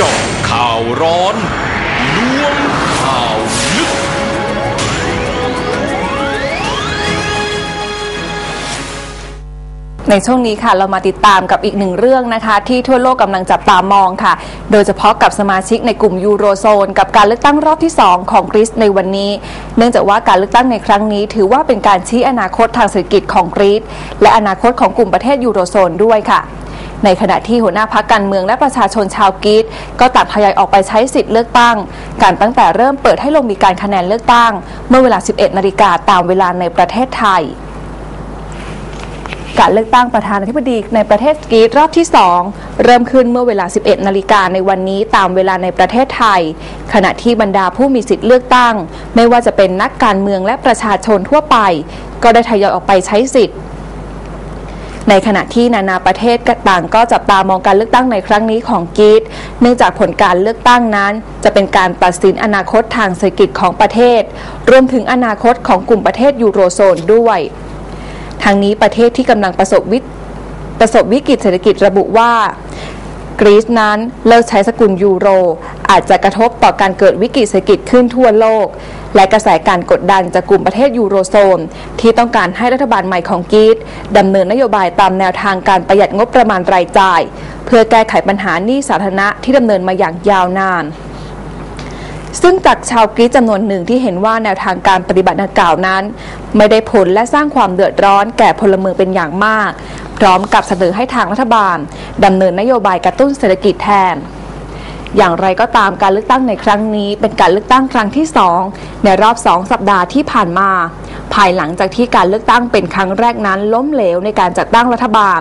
จาะข่าวร้อนล้วงข่าวลึก ในช่วงนี้ค่ะเรามาติดตามกับอีกหนึ่งเรื่องนะคะ ที่ทั่วโลกกำลังจับตามองค่ะ โดยเฉพาะกับสมาชิกในกลุ่มยูโรโซน กับการเลือกตั้งรอบที่ 2 ของกรีซในวันนี้ เนื่องจากว่าการเลือกตั้งในครั้งนี้ ถือว่าเป็นการชี้อนาคตทางเศรษฐกิจของกรีซและอนาคตของกลุ่มประเทศยูโรโซนด้วยค่ะ ในขณะที่หัวหน้าพักการเมืองและประชาชนชาวกรีซก็ต่างทยอยออกไปใช้สิทธิ์เลือกตั้ง การตั้งแต่เริ่มเปิดให้ลงมีการคะแนนเลือกตั้ง เมื่อเวลา 11 นาฬิกาตามเวลาในประเทศไทยการเลือกตั้งประธานาธิบดีในประเทศกรีซรอบที่ 2 เริ่มขึ้นเมื่อเวลา 11 นาฬิกาในวันนี้ตามเวลาในประเทศไทย ขณะที่บรรดาผู้มีสิทธิ์เลือกตั้ง ไม่ว่าจะเป็นนักการเมืองและประชาชนทั่วไป ก็ได้ทยอยออกไปใช้สิทธิ์ ในขณะที่นานาประเทศต่างก็จับตามองการเลือกตั้งในครั้งนี้ของกรีซเนื่องจากผลการเลือกตั้งนั้น จะเป็นการตัดสินอนาคตทางเศรษฐกิจของประเทศ รวมถึงอนาคตของกลุ่มประเทศยูโรโซนด้วยทางนี้ประเทศที่กำลังประสบวิประสบวิกฤตเศรษฐกิจระบุว่า กรีซนั้นเลิกใช้สกุลยูโร อาจจะกระทบต่อการเกิดวิกฤตเศรษฐกิจขึ้นทั่วโลก และกระแสการกดดันจากกลุ่มประเทศยูโรโซน ที่ต้องการให้รัฐบาลใหม่ของกรีซดำเนินนโยบายตามแนวทางการประหยัดงบประมาณรายจ่าย เพื่อแก้ไขปัญหาหนี้สาธารณะที่ดำเนินมาอย่างยาวนาน ซึ่งจากชาวกรีซจำนวนหนึ่งที่เห็นว่าแนวทางการปฏิบัติดังกล่าวนั้น ไม่ได้ผลและสร้างความเดือดร้อนแก่พลเมืองเป็นอย่างมาก พร้อมกับเสนอให้ทางรัฐบาลดำเนินนโยบายกระตุ้นเศรษฐกิจแทนอย่างไรก็ตามการเลือกตั้งในครั้งนี้ เป็นการเลือกตั้งครั้งที่ 2 ในรอบ 2 สัปดาห์ที่ผ่านมา ภายหลังจากที่การเลือกตั้งเป็นครั้งแรกนั้นล้มเหลวในการจัดตั้งรัฐบาล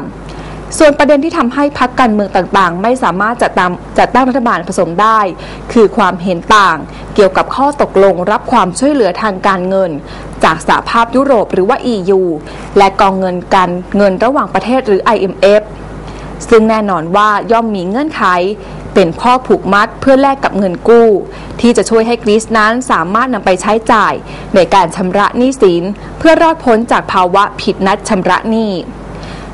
ส่วนประเด็นที่ทำให้พักการเมืองต่างๆ ไม่สามารถจัดตามจัดตั้งรัฐบาลผสมได้ คือความเห็นต่าง เกี่ยวกับข้อตกลงรับความช่วยเหลือทางการเงิน จากสหภาพยุโรปหรือว่า EU และกองเงินการเงินระหว่างประเทศหรือ IMF ซึ่งแน่นอนว่าย่อมมีเงื่อนไข เป็นข้อผูกมัดเพื่อแลกกับเงินกู้ ที่จะช่วยให้กรีซนั้นสามารถนำไปใช้จ่าย ในการชำระหนี้สิน เพื่อรอดพ้นจากภาวะผิดนัดชำระหนี้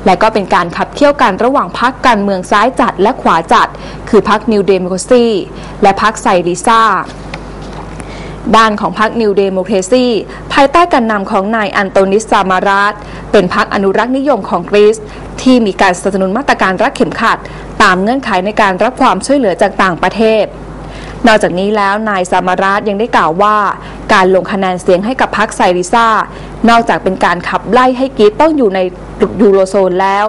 และก็เป็นการขับเคี่ยวกันระหว่างพรรคการเมืองซ้ายจัดและขวาจัด คือพรรคนิวเดโม c รซีและพรรคไซริซาด้านของพรรคนิวเดโม c รซีภายใต้การนำของนายอันโตนิสซามารัสเป็นพรรคอนุรักษ์นิยมของกรีซที่มีการสนับสนุนมาตรการรักเข็มขัด ตามเงื่อนไขในการรับความช่วยเหลือจากต่างประเทศ นอกจากนี้แล้วนายซามารัสยังได้กล่าวว่า การลงคะแนนเสียงให้กับพรรคไซริซานอกจากเป็นการขับไล่ให้กรีซต้องอยู่ในยูโรโซนแล้ว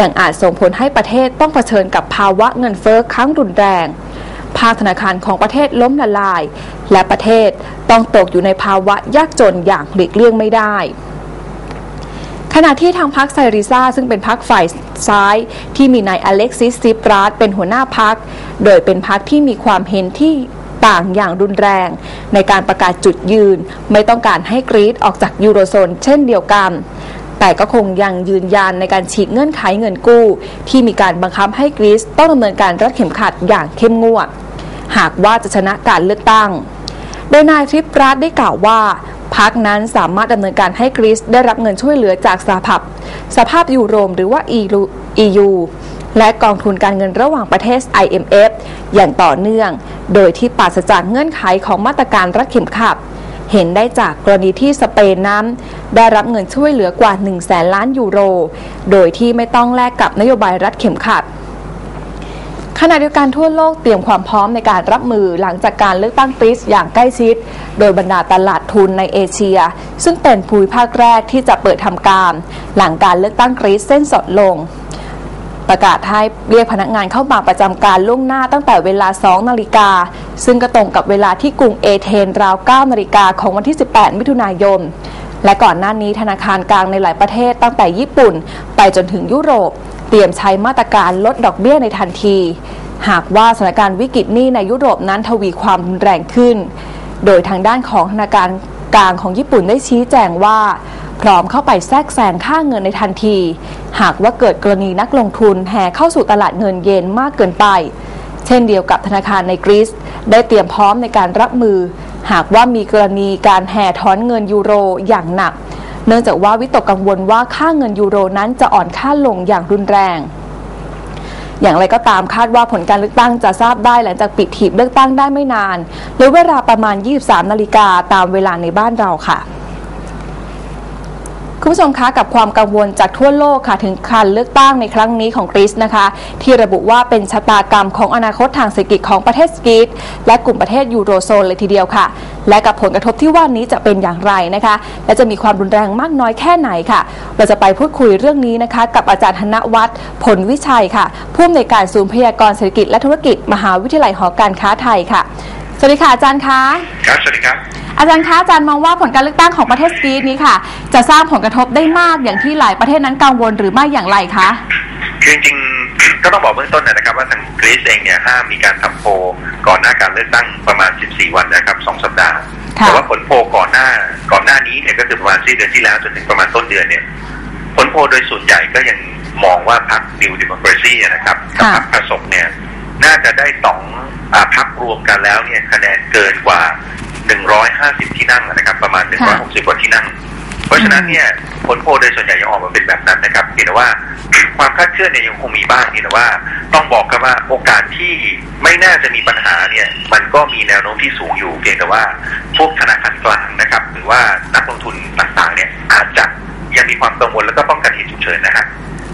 ยังอาจส่งผลให้ประเทศต้องเผชิญกับภาวะเงินเฟ้อครั้งรุนแรง ภาคธนาคารของประเทศล้มละลาย และประเทศต้องตกอยู่ในภาวะยากจนอย่างหลีกเลี่ยงไม่ได้ ขณะที่ทางพรรคไซริซาซึ่งเป็นพรรคฝ่ายซ้าย ที่มีนายอเล็กซิสซิปราสเป็นหัวหน้าพรรคโดยเป็นพรรคที่มีความเห็นที่ต่างอย่างรุนแรง ในการประกาศจุดยืน ไม่ต้องการให้กรีซออกจากยูโรโซนเช่นเดียวกัน แต่ก็คงยังยืนยันในการฉีกเงื่อนไขเงินกู้ ที่มีการบังคับให้กรีซต้องดำเนินการรัดเข็มขัดอย่างเข้มงวด หากว่าจะชนะการเลือกตั้ง โดยนายทริปรัสได้กล่าวว่า พักนั้นสามารถดำเนินการให้กรีซได้รับเงินช่วยเหลือจากสหภาพสภาพยูโรมหรือว่า EU และกองทุนการเงินระหว่างประเทศ IMF อย่างต่อเนื่อง โดยที่ปราศจากเงื่อนไขของมาตรการรัดเข็มขัดเห็นได้จากกรณีที่สเปนนั้นได้รับเงินช่วยเหลือกว่า1แสนล้านยูโร โดยที่ไม่ต้องแลกกับนโยบายรัดเข็มขัด ขณะเดียวกันทั่วโลกเตรียมความพร้อมในการรับมือหลังจากการเลือกตั้งกรีซอย่างใกล้ชิด โดยบรรดาตลาดทุนในเอเชีย ซึ่งเป็นภูมิภาคแรกที่จะเปิดทำการ หลังการเลือกตั้งกรีซเส้นสดลง ประกาศให้เรียกพนักงานเข้ามาประจำการล่วงหน้าตั้งแต่เวลา 2 นาฬิกา ซึ่งก็ตรงกับเวลาที่กรุงเอเธนราว 9 นาฬิกาของวันที่ 18 มิถุนายนและก่อนหน้านี้ธนาคารกลางในหลายประเทศตั้งแต่ญี่ปุ่น ไปจนถึงยุโรป รียมใช้มาตรการลดดอกเบี้ยในทันที หากว่าสถานการณ์วิกฤตหนี้ในยุโรปนั้นทวีความรุนแรงขึ้น โดยทางด้านของธนาคารกลางของญี่ปุ่นได้ชี้แจงว่า พร้อมเข้าไปแทรกแซงค่าเงินในทันที หากว่าเกิดกรณีนักลงทุนแห่เข้าสู่ตลาดเงินเยนมากเกินไป เช่นเดียวกับธนาคารในกรีซได้เตรียมพร้อมในการรับมือ หากว่ามีกรณีการแห่ถอนเงินยูโรอย่างหนัก เนื่องจากว่าวิตกกังวลว่าค่าเงินยูโรนั้นจะอ่อนค่าลงอย่างรุนแรง อย่างไรก็ตามคาดว่าผลการเลือกตั้งจะทราบได้หลังจากปิดถีบเลือกตั้งได้ไม่นานหรือเวลาประมาณ 23 นาฬิกาตามเวลาในบ้านเราค่ะ คุณผู้ชมคะกับความกังวลจากทั่วโลกค่ะถึงการเลือกตั้งในครั้งนี้ของกรีซนะคะ ที่ระบุว่าเป็นชะตากรรมของอนาคตทางเศรษฐกิจของประเทศกรีซและกลุ่มประเทศยูโรโซนเลยทีเดียวค่ะ และกับผลกระทบที่ว่านี้จะเป็นอย่างไรนะคะ และจะมีความรุนแรงมากน้อยแค่ไหนค่ะ เราจะไปพูดคุยเรื่องนี้นะคะ กับอาจารย์ธนวัฒน์ผลวิชัยค่ะผู้อำนวยการศูนย์พยากรณ์เศรษฐกิจและธุรกิจ มหาวิทยาลัยหอการค้าไทยค่ะ วัสดีค่ะอาจารย์คะครับสวัสดีครับ อาจารย์คะอาจารย์มองว่าผลการเลือกตั้งของประเทศกรีซนี้ค่ะ จะสร้างผลกระทบได้มากอย่างที่หลายประเทศนั้นกังวลหรือไม่อย่างไรคะคือจริงๆก็ต้องบอกเบื้องต้นนะครับว่าทางกรีซเองเนี่ยห้ามมีการทำโพลก่อนหน้าการเลือกตั้งประมาณ 14 วันนะครับสองสัปดาห์ค่ะแต่ว่าผลโพลก่อนหน้าก่อนหน้านี้เนี่ยก็คือประมาณสิ้นเดือนที่แล้วจนถึงประมาณต้นเดือนเนี่ย ผลโพลโดยส่วนใหญ่ก็ยังมองว่าพรรคดิวดิโมคราซีนะครับกับพรรคผสมเนี่ยน่าจะได้สองอ่า พรรครวมกันแล้วเนี่ยคะแนนเกินกว่า 150 ที่นั่งนะครับ ประมาณ 160 กว่าที่นั่ง เพราะฉะนั้นเนี่ยผลโพลโดยส่วนใหญ่ยังออกมาเป็นแบบนั้นนะครับเพียงแต่ว่าความคาดเคลื่อนเนี่ยยังคงมีบ้างเพียงแต่ว่า ต้องบอกกันว่าโอกาสที่ไม่น่าจะมีปัญหาเนี่ย มันก็มีแนวโน้มที่สูงอยู่เพียงแต่ว่าพวกธนาคารกลางนะครับ หรือว่านักลงทุนต่างๆเนี่ยอาจจะยังมีความกังวลแล้วก็ป้องกันเหตุฉุกเฉินนะฮะ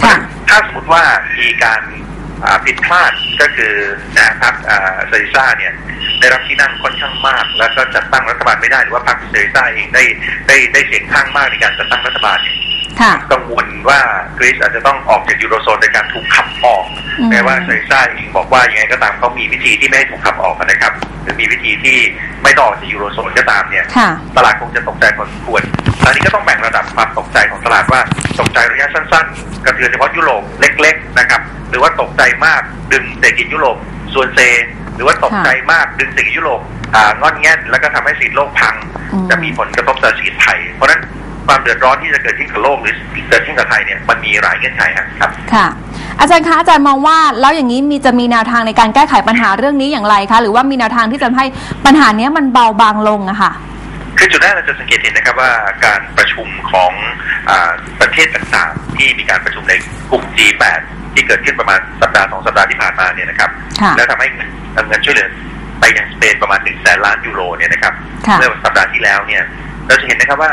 ค่ะถ้าสมมติว่ามีการอ่า ผิดพลาดก็คือนะครับอ่าเซริซ่าเนี่ยได้รับที่นั่งค่อนข้างมาก แล้วก็จัดตั้งรัฐบาลไม่ได้หรือว่าพรรคเซริซ่าเองได้ได้ได้เสียงข้างมากในการจัดตั้งรัฐบาลเนี่ยค่ะกังวลว่ากรีซอาจจะต้องออกจากยูโรโซนในการถูกขับออกอืมแม้ว่าเซริซ่าเองบอกว่ายังไงก็ตามเขามีวิธีที่ไม่ให้ถูกขับออกนะครับ หรือมีวิธีที่ไม่ต้องออกจากยูโรโซนก็ตามเนี่ยค่ะตลาดคงจะตกใจพอสมควรตอนนี้ก็ต้องแบ่งระดับความตกใจของตลาดว่าตกใจระยะสั้น ๆ กระเทือนเฉพาะยุโรปเล็ก ๆนะครับ หรือว่าตกใจมากดึงเศรษฐกิจยุโรปส่วนเซ หรือว่าตกใจมากดึงเศรษฐกิจยุโรปอ่างอนแง่นแล้วก็ทำให้เศรษฐกิจโลกพังอืมจะมีผลกระทบต่อเศรษฐกิจไทย เพราะฉะนั้นความเดือดร้อนที่จะเกิดขึ้นกับโลกหรือเกิดขึ้นกับไทยเนี่ยมันมีหลายเงื่อนไขครับ ค่ะ อาจารย์คะอาจารย์มองว่าแล้วอย่างนี้มีจะมีแนวทางในการแก้ไขปัญหาเรื่องนี้อย่างไรคะหรือว่ามีแนวทางที่จะให้ปัญหาเนี้ยมันเบาบางลงอะค่ะ คือจุดแรกเราจะสังเกตเห็นนะครับว่าการประชุมของอาประเทศต่างๆ ที่มีการประชุมในกลุ่ม G8 ที่เกิดขึ้นประมาณสัปดาห์สองสัปดาห์ที่ผ่านมาเนี่ยนะครับค่ะแล้วทำให้เงินเงินช่วยเหลือไปยังสเปนประมาณหนึ่งแสนล้านยูโรเนี่ยนะครับค่ะเมื่อสัปดาห์ที่แล้วเนี่ยเราจะเห็นนะครับว่า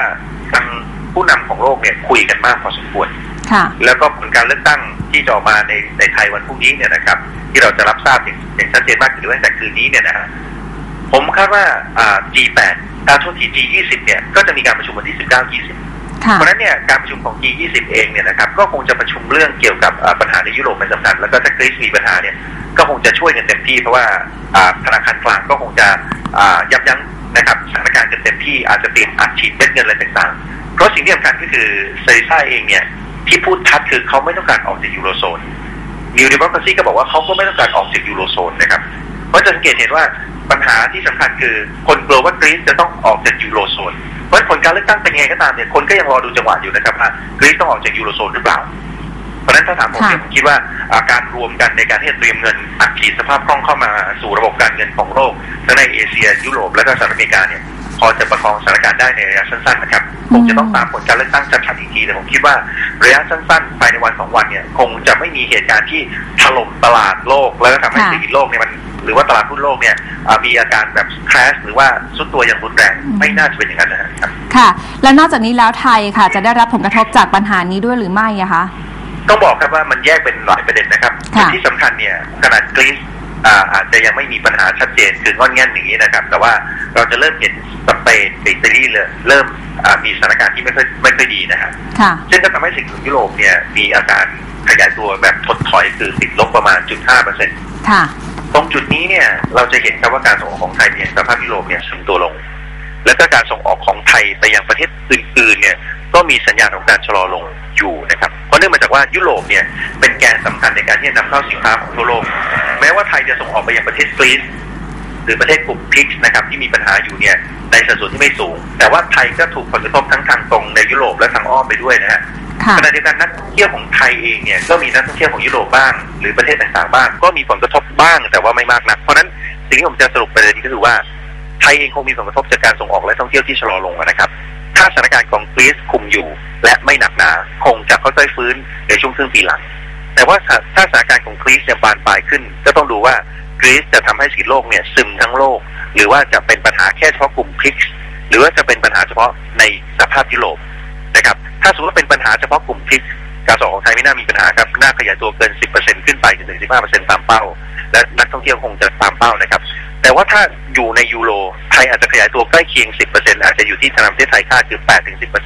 ทางผู้นำของโลกเนี่ยคุยกันมากพอสมควรค่ะแล้วก็ผลการเลือกตั้งที่จะออกมาในในไทยวันพรุ่งนี้เนี่ยนะครับ ที่เราจะรับทราบอย่างอย่างชัดเจนมากขึ้นตั้งแต่คืนนี้เนี่ยนะฮะ ผมคาดว่าอ่า G8 อาโทษที G20 เนี่ยก็จะมีการประชุมวันที่ 19 20ค่ะเพราะฉะนั้นเนี่ยการประชุมของ G20 เองเนี่ยนะครับก็คงจะประชุมเรื่องเกี่ยวกับอ่าปัญหาในยุโรปเป็นสำคัญ แล้วก็ถ้ากรีซมีปัญหาเนี่ยก็คงจะช่วยกันเต็มที่ เพราะว่าอ่าธนาคารกลางก็คงจะอ่ายับยั้งนะครับสถานการณ์กันเต็มที่อาจจะเตรียมอัดฉีดเม็ดเงินอะไรต่างๆ เพราะสิ่งที่สำคัญก็คือเซริซ่าเองเนี่ยที่พูดชัดคือเขาไม่ต้องการออกจากยูโรโซนนิวเดโมคราซีก็บอกว่าเขาก็ไม่ต้องการออกจากยูโรโซนนะครับเพราะจะสังเกตเห็นว่า ปัญหาที่สำคัญคือคนกลัวว่ากรีซจะต้องออกจากยูโรโซนเพราะฉะนั้นผลการเลือกตั้งเป็นยังไงก็ตามเนี่ยคนก็ยังรอดูจังหวะอยู่นะครับว่ากรีซต้องออกจากยูโรโซนหรือเปล่า เพราะฉะนั้นถ้าถามผมเนี่ยค่ะผมคิดว่าอ่าการรวมกันในการที่จะเตรียมเงินอัดฉีดสภาพคล่องเข้ามาสู่ระบบการเงินของโลกทั้งในเอเชียยุโรปและก็สหรัฐอเมริกาเนี่ยพอจะประคองสถานการณ์ได้ในระยะสั้นๆนะครับ คงจะต้องตามผลการเลือกตั้งชัดๆอีกทีแต่ผมคิดว่าระยะสั้นๆภายในวันสองวันเนี่ย คงจะไม่มีเหตุการณ์ที่ถล่มตลาดโลก แล้วก็ทำให้ค่ะเศรษฐกิจโลกเนี่ยมันหรือว่าตลาดหุ้นโลกเนี่ยอ่ามีอาการแบบคราชหรือว่าสุดตัวอย่างรุนแรงอืมไม่น่าจะเป็นอย่างนั้นนะครับค่ะ และนอกจากนี้แล้วไทยค่ะ จะได้รับผลกระทบจากปัญหานี้ด้วยหรือไม่อะคะต้องบอกครับว่ามันแยกเป็นหลายประเด็นนะครับค่ะที่สำคัญเนี่ยขนาดกรีซ อ่าอาจจะยังไม่มีปัญหาชัดเจนคืองอนแง่นอย่างนี้นะครับ แต่ว่าเราจะเริ่มเห็นสเปนกับอิตาลีเลยเริ่มอ่ามีสถานการณ์ที่ไม่ค่อยไม่ค่อยดีนะฮะค่ะซึ่งก็ทำให้สิ่งของยุโรปเนี่ยมีอาการขยายตัวแบบถดถอยคือติดลบประมาณ0.5เปอร์เซ็นต์ค่ะตรงจุดนี้เนี่ยเราจะเห็นครับว่าการส่งออกของไทยเนี่ยสภาพยุโรปเนี่ยชะลอตัวลง แล้วก็การส่งออกของไทยไปยังประเทศอื่นๆเนี่ยก็มีสัญญาณของการชะลอลงอยู่นะครับ เพราะเนื่องมาจากว่ายุโรปเนี่ยเป็นแกนสำคัญในการที่จะนำเข้าสินค้าของทั่วโลก แม้ว่าไทยจะส่งออกไปยังประเทศกรีซหรือประเทศกลุ่มพิกส์นะครับที่มีปัญหาอยู่เนี่ยในสัดส่วนที่ไม่สูง แต่ว่าไทยก็ถูกผลกระทบทั้งทางตรงในยุโรปและทางอ้อมไปด้วยนะฮะค่ะขณะเดียวกันนักท่องเที่ยวของไทยเองเนี่ยก็มีนักท่องเที่ยวของยุโรปบ้าง หรือประเทศต่างๆบ้าง ก็มีผลกระทบบ้างแต่ว่าไม่มากนัก เพราะฉะนั้นสิ่งที่ผมจะสรุปประเด็นนี้ก็คือว่าไทยเองคงมีผลกระทบจากการส่งออกและท่องเที่ยวที่ชะลอลงนะครับ ถ้าสถานการณ์ของกรีซคุมอยู่ และไม่หนักหนาคงจะค่อยๆฟื้นในช่วงครึ่งปีหลัง แต่ว่าถ้าสถานการณ์ของกรีซเนี่ยบานปลายขึ้น ก็ต้องดูว่ากรีซจะทำให้เศรษฐกิจโลกเนี่ยซึมทั้งโลก หรือว่าจะเป็นปัญหาแค่เฉพาะกลุ่มคลิกหรือว่าจะเป็นปัญหาเฉพาะในสภาพยุโรปนะครับ ถ้าสมมติว่าเป็นปัญหาเฉพาะกลุ่มคลิกการส่งออกของไทยไม่น่ามีปัญหาครับน่าขยายตัวเกิน 10%ขึ้นไปจนถึง 15%ตามเป้า และนักท่องเที่ยวคงจะตามเป้านะครับ แต่ว่าถ้าอยู่ในยูโรไทยอาจจะขยายตัวใกล้เคียง 10%อาจจะอยู่ที่ทางประเทศไทยคาดคือ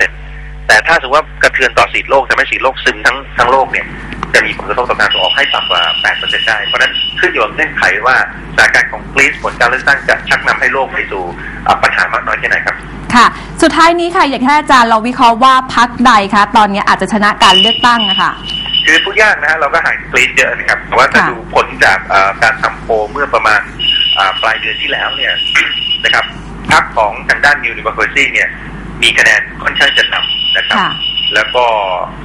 8-10%แต่ถ้าสมมติว่ากระเทือนต่อสีโลกทำให้สีโลกซึมทั้งทั้งโลกเนี่ย จะมีผลกระทบต่อการส่งออกให้ต่ำกว่า 8%ได้ เพราะฉะนั้นขึ้นอยู่กับเงื่อนไขว่าสถานการณ์ของกรีซผลการเลือกตั้งจะชักนำให้โลกไปสู่อ่าปัญหามากน้อยแค่ไหนครับค่ะ สุดท้ายนี้ค่ะอยากให้อาจารย์เราวิเคราะห์ว่าพักใดคะตอนนี้อาจจะชนะการเลือกตั้งนะคะคือพูดยากนะฮะเราก็ห่างกรีซเยอะนะครับแต่ว่าถ้าค่ะดูผลจากเอ่อการทำโพลเมื่อประมาณอ่า ปลายเดือนที่แล้วเนี่ยนะครับพรรคของทางด้าน New Democracy เนี่ย มีคะแนนค่อนข้างจะนำนะครับค่ะแล้วก็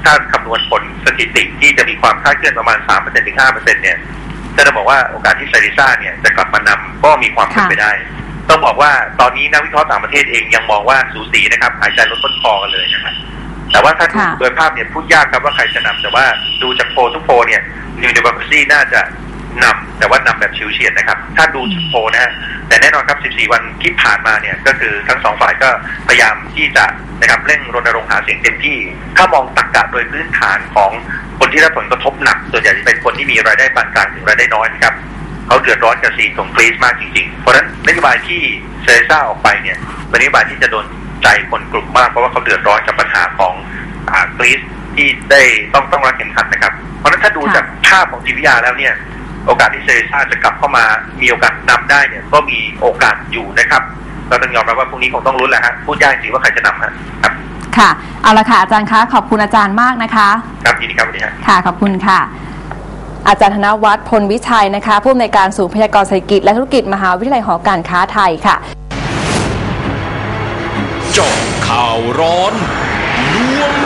ถ้าคำนวณผลสถิติที่จะมีความคลาดเคลื่อนประมาณ 3%ถึง 5%เนี่ยก็จะบอกว่าโอกาสที่ไซริซ่าเนี่ยจะกลับมานำก็มีความเป็นไปได้ ต้องบอกว่าตอนนี้นักวิเคราะห์ต่างประเทศเองยังมองว่าสูสีนะครับหายใจลดต้นคอกันเลยนะครับแต่ว่าถ้าดูค่ะโดยภาพเนี่ยพูดยากครับว่าใครจะนำแต่ว่าดูจากโพลทุกโพลเนี่ยนิวเด m ม c r a ซีน่าจะ นำแต่ว่านำแบบชิวเฉียดนะครับ ถ้าดูจากโพลนะฮะแต่แน่นอนครับ 14 วันที่ผ่านมาเนี่ยก็คือทั้งสองฝ่ายก็พยายามที่จะนะครับเร่งรณรงค์หาเสียงเต็มที่ ถ้ามองตักกะโดยพื้นฐานของคนที่ได้ผลกระทบหนัก ส่วนใหญ่จะเป็นคนที่มีรายได้ปานกลางถึงรายได้น้อยนะครับเขาเดือดร้อนกับสีนของกรีซมากจริงๆ เพราะฉะนั้นนโยบายที่เซเรซ่าออกไปเนี่ยเป็นนโยบายที่จะโดนใจคนกลุ่มมากเพราะว่าเขาเดือดร้อนกับปัญหาของอ่ากรีซที่ได้ต้องต้องรักเข็มขัดนะครับ เพราะฉะนั้นถ้าดูค่ะจากภาพของจิตวิทยาแล้วเนี่ย โอกาสที่เซเรซ่าจะกลับเข้ามามีโอกาสนำได้เนี่ยก็มีโอกาสอยู่นะครับเราต้องยอมรับว่าพรุ่งนี้คงต้องลุ้นแหละฮะพูดยากจริงว่าใครจะนำฮะครับค่ะเอาละค่ะอาจารย์คะขอบคุณอาจารย์มากนะคะครับยินดีครับสวัสดีครับค่ะขอบคุณค่ะ อาจารย์ธนวัฒน์พลวิชัยนะคะผู้อำนวยการศูนย์พยากรณ์เศรษฐกิจและธุรกิจมหาวิทยาลัยหอการค้าไทยค่ะเจาะข่าวร้อนล้วงข่าวลึก